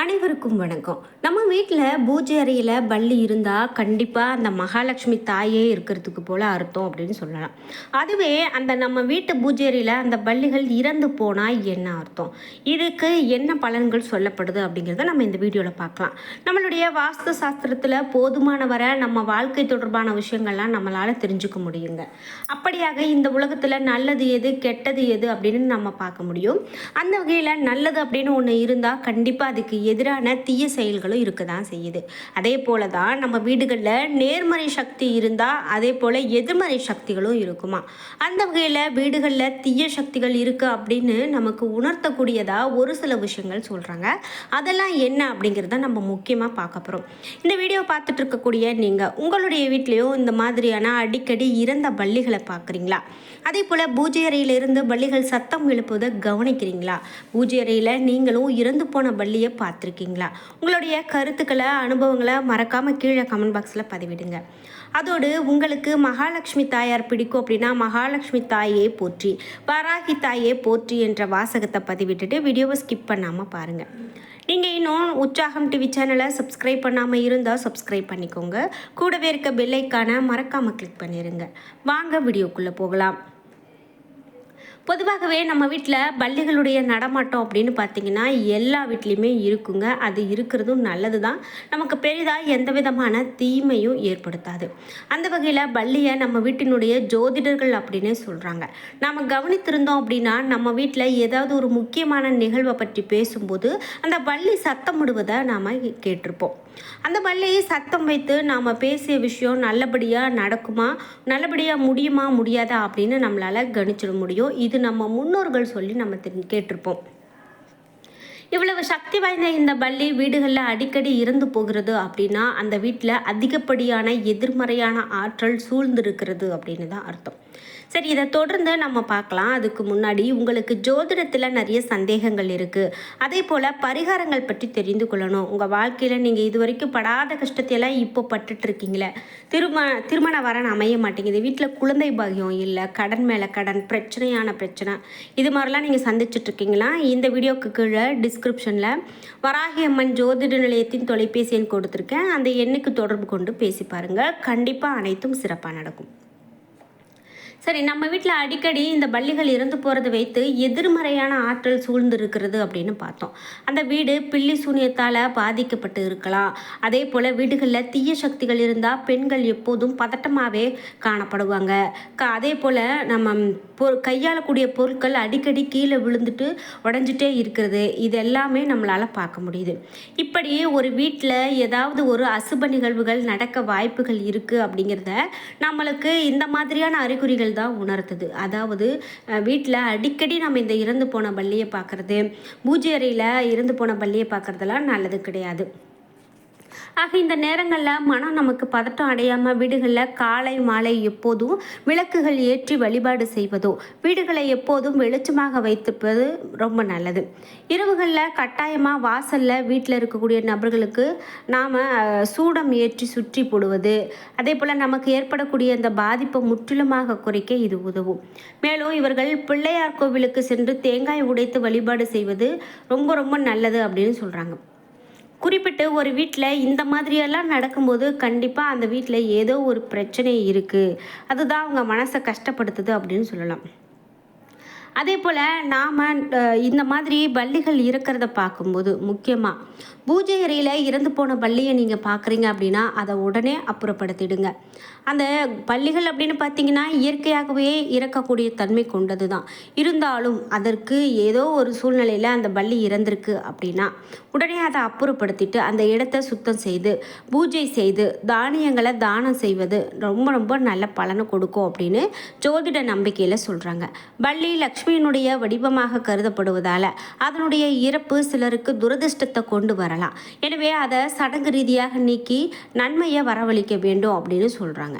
அனைவருக்கும் வணக்கம். நம்ம வீட்டில் பூஜை அறையில் பள்ளி இருந்தால் கண்டிப்பாக அந்த மகாலட்சுமி தாயே இருக்கிறதுக்கு போல் அர்த்தம் அப்படின்னு சொல்லலாம். அதுவே அந்த நம்ம வீட்டு பூஜை அறையில் அந்த பள்ளிகள் இறந்து போனால் என்ன அர்த்தம்? இதுக்கு என்ன பலன்கள் சொல்லப்படுது அப்படிங்கிறத நம்ம இந்த வீடியோவில் பார்க்கலாம். நம்மளுடைய வாஸ்து சாஸ்திரத்தில் போதுமான வர நம்ம வாழ்க்கை தொடர்பான விஷயங்கள்லாம் நம்மளால் தெரிஞ்சுக்க முடியுங்க. அப்படியாக இந்த உலகத்தில் நல்லது எது கெட்டது எது அப்படின்னு நம்ம பார்க்க முடியும். அந்த வகையில் நல்லது அப்படின்னு ஒன்று இருந்தால் கண்டிப்பாக அதுக்கு எதிரான தீய செயல்களும் இருக்க தான் செய்யுது. அதே போல தான் நம்ம வீடுகளில் நேர்மறை சக்தி இருந்தால் அதே போல் எதிர்மறை சக்திகளும் இருக்குமா? அந்த வகையில் வீடுகளில் தீய சக்திகள் இருக்குது அப்படின்னு நமக்கு உணர்த்தக்கூடியதாக ஒரு சில விஷயங்கள் சொல்கிறாங்க அதெல்லாம் என்ன அப்படிங்கிறத நம்ம முக்கியமாக பார்க்க போகிறோம் இந்த வீடியோ பார்த்துட்டு இருக்கக்கூடிய நீங்கள் உங்களுடைய வீட்லேயும் இந்த மாதிரியான அடிக்கடி இறந்த பள்ளிகளை பார்க்குறீங்களா? அதே போல் பூஜை அறையிலிருந்து பள்ளிகள் சத்தம் எழுப்புவதை கவனிக்கிறீங்களா? பூஜை அறையில் நீங்களும் இறந்து போன பள்ளியை பார்த்துருக்கீங்களா? உங்களுடைய கருத்துக்களை அனுபவங்களை மறக்காமல் கீழே கமெண்ட் பாக்ஸில் பதிவிடுங்க. அதோடு உங்களுக்கு மகாலட்சுமி தாயார் பிடிக்கும் அப்படின்னா மகாலட்சுமி தாயே போற்றி வராகி தாயே போற்றி என்ற வாசகத்தை பதிவிட்டுட்டு வீடியோவை ஸ்கிப் பண்ணாமல் பாருங்கள் நீங்கள் இன்னும் உற்சாகம் டிவி சேனலை சப்ஸ்கிரைப் பண்ணாமல் இருந்தால் சப்ஸ்கிரைப் பண்ணிக்கோங்க. கூடவே இருக்க பெல்லைக்கான மறக்காமல் கிளிக் பண்ணிடுங்க வாங்க வீடியோக்குள்ளே போகலாம். பொதுவாகவே நம்ம வீட்டில் பள்ளிகளுடைய நடமாட்டம் அப்படின்னு பார்த்தீங்கன்னா எல்லா வீட்லேயுமே இருக்குங்க. அது இருக்கிறதும் நல்லது தான் நமக்கு பெரிதாக எந்த விதமான தீமையும் ஏற்படுத்தாது. அந்த வகையில் பள்ளியை நம்ம வீட்டினுடைய ஜோதிடர்கள் அப்படின்னே சொல்கிறாங்க நாம் கவனித்திருந்தோம் அப்படின்னா நம்ம வீட்டில் ஏதாவது ஒரு முக்கியமான நிகழ்வை பற்றி பேசும்போது அந்த பள்ளி சத்தமிடுவதை நாம் கேட்டிருப்போம். அந்த பள்ளியை சத்தம் வைத்து நாம் பேசிய விஷயம் நல்லபடியாக நடக்குமா? நல்லபடியாக முடியுமா? முடியாதா? அப்படின்னு நம்மளால் கணிச்சிட முடியும். இது நம்ம முன்னோர்கள் சொல்லி நம்ம கேட்டிருப்போம். இவ்வளவு சக்தி வாய்ந்த இந்த பள்ளி வீடுகளில் அடிக்கடி இறந்து போகிறது அப்படின்னா அந்த வீட்டில் அதிகப்படியான எதிர்மறையான ஆற்றல் சூழ்ந்திருக்கிறது அப்படின்னு தான் அர்த்தம். சரி இதை தொடர்ந்து நம்ம பார்க்கலாம். அதுக்கு முன்னாடி உங்களுக்கு ஜோதிடத்தில் நிறைய சந்தேகங்கள் இருக்குது அதே போல் பரிகாரங்கள் பற்றி தெரிந்து கொள்ளணும். உங்கள் வாழ்க்கையில் நீங்கள் இது வரைக்கும் படாத கஷ்டத்தையெல்லாம் இப்போ பட்டுட்ருக்கீங்களே திரும திருமண வரன் அமைய மாட்டேங்குது. வீட்டில் குழந்தை பாகியம் இல்லை. கடன் மேலே கடன் பிரச்சனையான பிரச்சனை. இது மாதிரிலாம் நீங்கள் சந்திச்சிட்ருக்கீங்களா இந்த வீடியோக்கு கீழே டிஸ்கிரிப்ஷனில் வராகி அம்மன் ஜோதிட நிலையத்தின் தொலைபேசி எண் கொடுத்துருக்கேன். அந்த எண்ணுக்கு தொடர்பு கொண்டு பேசி பாருங்கள் கண்டிப்பாக அனைத்தும் சிறப்பாக நடக்கும். சரி நம்ம வீட்டில் அடிக்கடி இந்த பள்ளிகள் இறந்து போகிறத வைத்து எதிர்மறையான ஆற்றல் சூழ்ந்து இருக்கிறது அப்படின்னு பார்த்தோம். அந்த வீடு பில்லி சூனியத்தால் பாதிக்கப்பட்டு இருக்கலாம். அதே போல் வீடுகளில் தீய சக்திகள் இருந்தால் பெண்கள் எப்போதும் பதட்டமாகவே காணப்படுவாங்க. அதே போல் நம்ம பொ கையாளக்கூடிய பொருட்கள் அடிக்கடி கீழே விழுந்துட்டு உடஞ்சிட்டே இருக்கிறது. இது எல்லாமே நம்மளால் பார்க்க முடியுது. இப்படி ஒரு வீட்டில் ஏதாவது ஒரு அசுப நிகழ்வுகள் நடக்க வாய்ப்புகள் இருக்குது அப்படிங்கிறத நம்மளுக்கு இந்த மாதிரியான அறிகுறிகள் தான் உணர்த்துது. அதாவது வீட்டில் அடிக்கடி நம்ம இந்த இறந்து போன பள்ளியை பார்க்குறது பூஜை அறையில் இறந்து போன பள்ளியை பார்க்குறதெல்லாம் நல்லது கிடையாது. ஆக இந்த நேரங்களில் மனம் நமக்கு பதட்டம் அடையாமல் வீடுகளில் காலை மாலை எப்போதும் விளக்குகள் ஏற்றி வழிபாடு செய்வதோ வீடுகளை எப்போதும் வெளிச்சமாக வைத்திருப்பது ரொம்ப நல்லது. இரவுகளில் கட்டாயமாக வாசலில் வீட்டில் இருக்கக்கூடிய நபர்களுக்கு நாம் சூடம் ஏற்றி சுற்றி போடுவது அதே போல் நமக்கு ஏற்படக்கூடிய அந்த பாதிப்பை முற்றிலுமாக குறைக்க இது உதவும். மேலும் இவர்கள் பிள்ளையார் கோவிலுக்கு சென்று தேங்காய் உடைத்து வழிபாடு செய்வது ரொம்ப ரொம்ப நல்லது அப்படின்னு சொல்கிறாங்க குறிப்பிட்டு ஒரு வீட்டில் இந்த மாதிரியெல்லாம் நடக்கும்போது கண்டிப்பாக அந்த வீட்டில் ஏதோ ஒரு பிரச்சனை இருக்குது அதுதான் அவங்க மனசை கஷ்டப்படுத்துது அப்படின்னு சொல்லலாம். அதே போல் நாம் இந்த மாதிரி பள்ளிகள் இருக்கிறத பார்க்கும்போது முக்கியமாக பூஜை அறையில் இறந்து போன பள்ளியை நீங்கள் பார்க்குறீங்க அப்படின்னா அதை உடனே அப்புறப்படுத்திடுங்க. அந்த பள்ளிகள் அப்படின்னு பார்த்தீங்கன்னா இயற்கையாகவே இறக்கக்கூடிய தன்மை கொண்டது தான் இருந்தாலும் அதற்கு ஏதோ ஒரு சூழ்நிலையில் அந்த பள்ளி இறந்திருக்கு அப்படின்னா உடனே அதை அப்புறப்படுத்திட்டு அந்த இடத்த சுத்தம் செய்து பூஜை செய்து தானியங்களை தானம் செய்வது ரொம்ப ரொம்ப நல்ல பலனை கொடுக்கும் அப்படின்னு ஜோதிட நம்பிக்கையில் சொல்கிறாங்க பள்ளி லக்ஷ்மி லக்ஷ்மியினுடைய வடிவமாக கருதப்படுவதால் அதனுடைய இறப்பு சிலருக்கு துரதிருஷ்டத்தை கொண்டு வரலாம். எனவே அதை சடங்கு ரீதியாக நீக்கி நன்மையை வரவழைக்க வேண்டும் அப்படின்னு சொல்கிறாங்க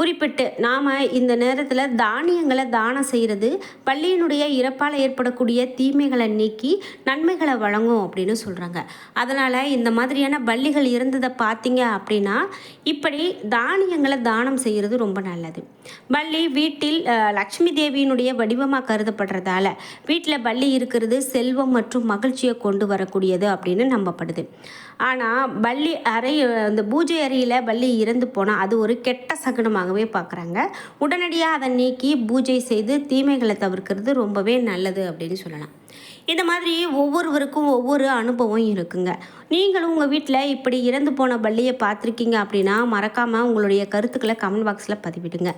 குறிப்பிட்டு நாம் இந்த நேரத்தில் தானியங்களை தானம் செய்கிறது பள்ளியினுடைய இறப்பால் ஏற்படக்கூடிய தீமைகளை நீக்கி நன்மைகளை வழங்கும் அப்படின்னு சொல்கிறாங்க அதனால் இந்த மாதிரியான பள்ளிகள் இருந்ததை பார்த்தீங்க அப்படின்னா இப்படி தானியங்களை தானம் செய்கிறது ரொம்ப நல்லது. பள்ளி வீட்டில் லக்ஷ்மி தேவியினுடைய வடிவமாக கருதப்படுறதால வீட்டில் பள்ளி இருக்கிறது செல்வம் மற்றும் மகிழ்ச்சியை கொண்டு வரக்கூடியது அப்படின்னு நம்பப்படுது. ஆனால் பள்ளி அறை அந்த பூஜை அறையில் பள்ளி இறந்து போனால் அது ஒரு கெட்ட சகுனமாகவே பார்க்குறாங்க உடனடியாக அதை நீக்கி பூஜை செய்து தீமைகளை தவிர்க்கிறது ரொம்பவே நல்லது அப்படின்னு சொல்லலாம். இந்த மாதிரி ஒவ்வொருவருக்கும் ஒவ்வொரு அனுபவம் இருக்குங்க. நீங்களும் உங்கள் வீட்டில் இப்படி இறந்து போன பள்ளியை பார்த்துருக்கீங்க அப்படின்னா மறக்காமல் உங்களுடைய கருத்துக்களை கமெண்ட் பாக்ஸில் பதிவிடுங்க.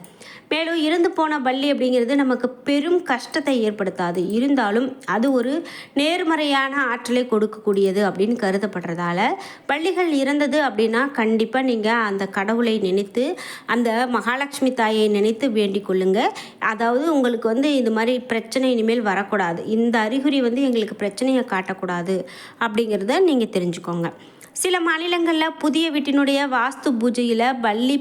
மேலும் இறந்து போன பள்ளி அப்படிங்கிறது நமக்கு பெரும் கஷ்டத்தை ஏற்படுத்தாது. இருந்தாலும் அது ஒரு நேர்மறையான ஆற்றலை கொடுக்கக்கூடியது அப்படின்னு கருதப்படுறதால பள்ளிகள் இறந்தது அப்படின்னா கண்டிப்பாக நீங்கள் அந்த கடவுளை நினைத்து அந்த மகாலட்சுமி தாயை நினைத்து வேண்டிக் கொள்ளுங்க. அதாவது உங்களுக்கு வந்து இது மாதிரி பிரச்சனை இனிமேல் வரக்கூடாது. இந்த அறிகுறி வந்து எங்களுக்கு பிரச்சனையை காட்டக்கூடாது அப்படிங்கிறத நீங்கள் வச்சுக்கோங்க. சில மாநிலங்களில் புதிய வீட்டினுடைய வாஸ்து பூஜையில் பள்ளி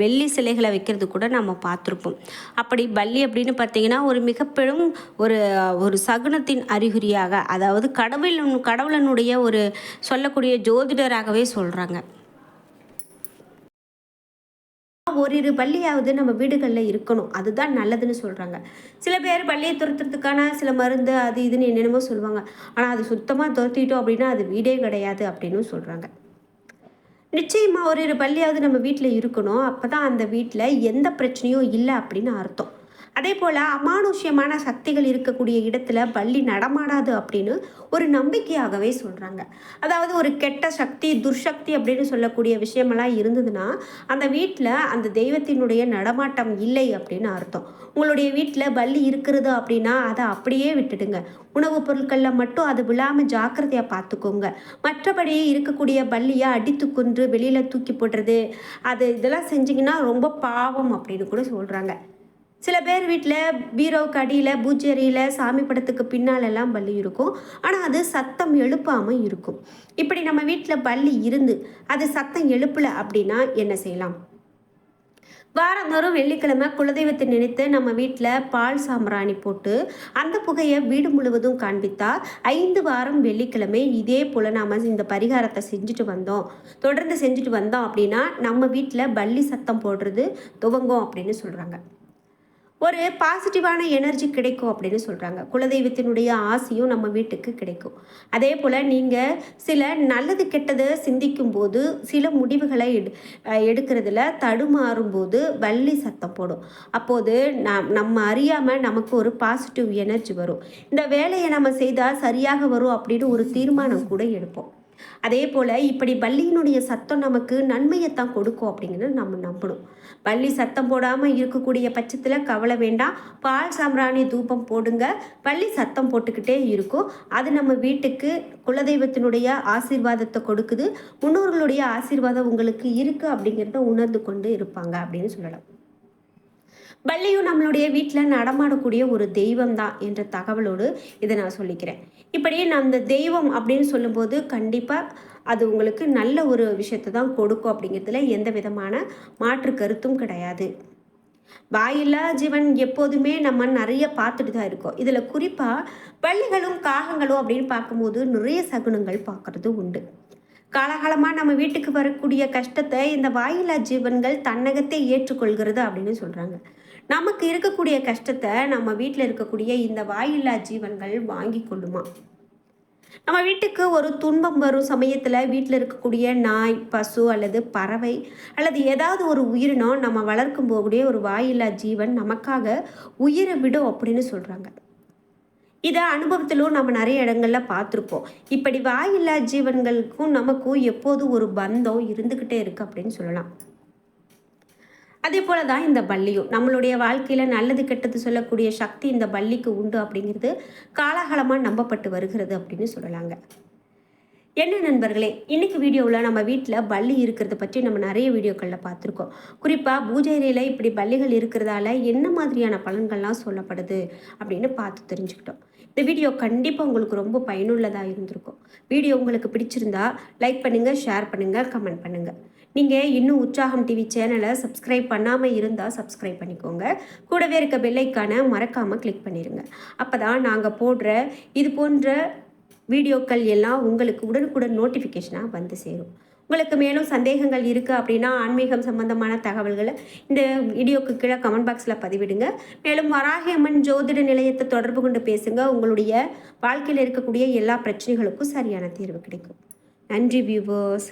வெள்ளி சிலைகளை வைக்கிறது கூட நம்ம பார்த்துருப்போம். அப்படி பள்ளி அப்படின்னு பார்த்தீங்கன்னா ஒரு மிக பெரும் ஒரு ஒரு சகுனத்தின் அறிகுறியாக அதாவது கடவுள் கடவுளனுடைய ஒரு சொல்லக்கூடிய ஜோதிடராகவே சொல்கிறாங்க ஓரிரு பள்ளியாவது நம்ம வீடுகளில் இருக்கணும். அதுதான் நல்லதுன்னு சொல்கிறாங்க சில பேர் பள்ளியை துரத்துறதுக்கான சில மருந்து அது இதுன்னு என்னென்னமோ சொல்லுவாங்க. ஆனால் அது சுத்தமாக துரத்திட்டோம் அப்படின்னா அது வீடே கிடையாது அப்படின்னு சொல்கிறாங்க நிச்சயமாக ஒரு பள்ளியாவது நம்ம வீட்டில் இருக்கணும். அப்போ தான் அந்த வீட்டில் எந்த பிரச்சனையும் இல்லை அப்படின்னு அர்த்தம். அதே போல் அமானுஷ்யமான சக்திகள் இருக்கக்கூடிய இடத்துல பள்ளி நடமாடாது அப்படின்னு ஒரு நம்பிக்கையாகவே சொல்கிறாங்க அதாவது ஒரு கெட்ட சக்தி துர்சக்தி அப்படின்னு சொல்லக்கூடிய விஷயமெல்லாம் இருந்ததுன்னா அந்த வீட்டில் அந்த தெய்வத்தினுடைய நடமாட்டம் இல்லை அப்படின்னு அர்த்தம். உங்களுடைய வீட்டில் பள்ளி இருக்கிறது அப்படின்னா அதை அப்படியே விட்டுடுங்க. உணவுப் பொருட்களில் மட்டும் அது விழாமல் ஜாக்கிரதையாக பார்த்துக்கோங்க மற்றபடி இருக்கக்கூடிய பள்ளியை அடித்து கொன்று வெளியில் தூக்கி போடுறது அது இதெல்லாம் செஞ்சிங்கன்னா ரொம்ப பாவம் அப்படின்னு கூட சொல்கிறாங்க சில பேர் வீட்டில் பீரோவுக்கு அடியில் பூஜை சாமி படத்துக்கு பின்னாலெல்லாம் பள்ளி இருக்கும். ஆனால் அது சத்தம் எழுப்பாமல் இருக்கும். இப்படி நம்ம வீட்டில் பள்ளி இருந்து அது சத்தம் எழுப்பலை அப்படின்னா என்ன செய்யலாம்? வாரந்தோறும் வெள்ளிக்கிழமை குலதெய்வத்தை நினைத்து நம்ம வீட்டில் பால் சாம்பிராணி போட்டு அந்த புகையை வீடு முழுவதும் காண்பித்தால் ஐந்து வாரம் வெள்ளிக்கிழமை இதே போல் நாம் இந்த பரிகாரத்தை செஞ்சுட்டு வந்தோம். தொடர்ந்து செஞ்சுட்டு வந்தோம் அப்படின்னா நம்ம வீட்டில் பள்ளி சத்தம் போடுறது துவங்கும் அப்படின்னு சொல்கிறாங்க ஒரு பாசிட்டிவான எனர்ஜி கிடைக்கும் அப்படின்னு சொல்கிறாங்க குலதெய்வத்தினுடைய ஆசையும் நம்ம வீட்டுக்கு கிடைக்கும். அதே போல் நீங்கள் சில நல்லது கெட்டதை சிந்திக்கும் போது சில முடிவுகளை எடு எடுக்கிறதுல தடுமாறும் போது வள்ளி சத்தம் போடும். அப்போது நம் நம்ம அறியாமல் நமக்கு ஒரு பாசிட்டிவ் எனர்ஜி வரும். இந்த வேலையை நம்ம செய்தால் சரியாக வரும் அப்படின்னு ஒரு தீர்மானம் கூட எடுப்போம். அதே போல் இப்படி பள்ளியினுடைய சத்தம் நமக்கு நன்மையைத்தான் கொடுக்கும் அப்படிங்கிறத நம்ம நம்பணும். பள்ளி சத்தம் போடாமல் இருக்கக்கூடிய பட்சத்தில் கவலை வேண்டாம். பால் சாம்பிராணி தூபம் போடுங்க. பள்ளி சத்தம் போட்டுக்கிட்டே இருக்கும். அது நம்ம வீட்டுக்கு குலதெய்வத்தினுடைய ஆசீர்வாதத்தை கொடுக்குது. முன்னோர்களுடைய ஆசீர்வாதம் உங்களுக்கு இருக்குது அப்படிங்கிறத உணர்ந்து கொண்டு இருப்பாங்க அப்படின்னு சொல்லலாம். பள்ளியும் நம்மளுடைய வீட்டில் நடமாடக்கூடிய ஒரு தெய்வம் தான் என்ற தகவலோடு இதை நான் சொல்லிக்கிறேன். இப்படி நான் அந்த தெய்வம் அப்படின்னு சொல்லும்போது கண்டிப்பாக அது உங்களுக்கு நல்ல ஒரு விஷயத்தை தான் கொடுக்கும் அப்படிங்கிறதுல எந்த விதமான மாற்று கருத்தும் கிடையாது. வாயில்லா ஜீவன் எப்போதுமே நம்ம நிறைய பார்த்துட்டு தான் இருக்கோம். இதில் குறிப்பாக பள்ளிகளும் காகங்களும் அப்படின்னு பார்க்கும்போது நிறைய சகுனங்கள் பார்க்குறது உண்டு. காலகாலமாக நம்ம வீட்டுக்கு வரக்கூடிய கஷ்டத்தை இந்த வாயில்லா ஜீவன்கள் தன்னகத்தை ஏற்றுக்கொள்கிறது அப்படின்னு சொல்கிறாங்க நமக்கு இருக்கக்கூடிய கஷ்டத்தை நம்ம வீட்டில் இருக்கக்கூடிய இந்த வாயில்லா ஜீவன்கள் வாங்கி கொள்ளுமா? நம்ம வீட்டுக்கு ஒரு துன்பம் வரும் சமயத்தில் வீட்டில் இருக்கக்கூடிய நாய் பசு அல்லது பறவை அல்லது ஏதாவது ஒரு உயிரினம் நம்ம வளர்க்கும் போகக்கூடிய ஒரு வாயில்லா ஜீவன் நமக்காக உயிரை விடும் அப்படின்னு சொல்கிறாங்க இதை அனுபவத்திலும் நம்ம நிறைய இடங்களில் பார்த்துருப்போம். இப்படி வாயில்லா ஜீவன்களுக்கும் நமக்கும் எப்போதும் ஒரு பந்தம் இருந்துக்கிட்டே இருக்குது அப்படின்னு சொல்லலாம். அதே போல தான் இந்த பள்ளியும். நம்மளுடைய வாழ்க்கையில் நல்லது கெட்டது சொல்லக்கூடிய சக்தி இந்த பள்ளிக்கு உண்டு அப்படிங்கிறது காலாகாலமாக நம்பப்பட்டு வருகிறது அப்படின்னு சொல்லலாங்க. என்ன நண்பர்களே இன்னைக்கு வீடியோவில் நம்ம வீட்டில் பள்ளி இருக்கிறத பற்றி நம்ம நிறைய வீடியோக்களில் பார்த்துருக்கோம். குறிப்பாக பூஜை அறையில் இப்படி பள்ளிகள் இருக்கிறதால என்ன மாதிரியான பலன்கள்லாம் சொல்லப்படுது அப்படின்னு பார்த்து தெரிஞ்சுக்கிட்டோம். இந்த வீடியோ கண்டிப்பாக உங்களுக்கு ரொம்ப பயனுள்ளதாக இருந்திருக்கும். வீடியோ உங்களுக்கு பிடிச்சிருந்தா லைக் பண்ணுங்கள் ஷேர் பண்ணுங்கள் கமெண்ட் பண்ணுங்கள் நீங்கள் இன்னும் உற்சாகம் டிவி சேனலை சப்ஸ்கிரைப் பண்ணாமல் இருந்தால் சப்ஸ்கிரைப் பண்ணிக்கோங்க. கூடவே இருக்க பெல்லைக்கான மறக்காமல் கிளிக் பண்ணிடுங்க அப்போ தான் நாங்கள் போடுற இது போன்ற வீடியோக்கள் எல்லாம் உங்களுக்கு உடனுக்குடன் நோட்டிஃபிகேஷனாக வந்து சேரும். உங்களுக்கு மேலும் சந்தேகங்கள் இருக்குது அப்படின்னா ஆன்மீகம் சம்பந்தமான தகவல்களை இந்த வீடியோக்கு கீழே கமெண்ட் பாக்ஸில் பதிவிடுங்க. மேலும் வராகியம்மன் ஜோதிட நிலையத்தை தொடர்பு கொண்டு பேசுங்க. உங்களுடைய வாழ்க்கையில் இருக்கக்கூடிய எல்லா பிரச்சனைகளுக்கும் சரியான தீர்வு கிடைக்கும். நன்றி வியூவர்ஸ்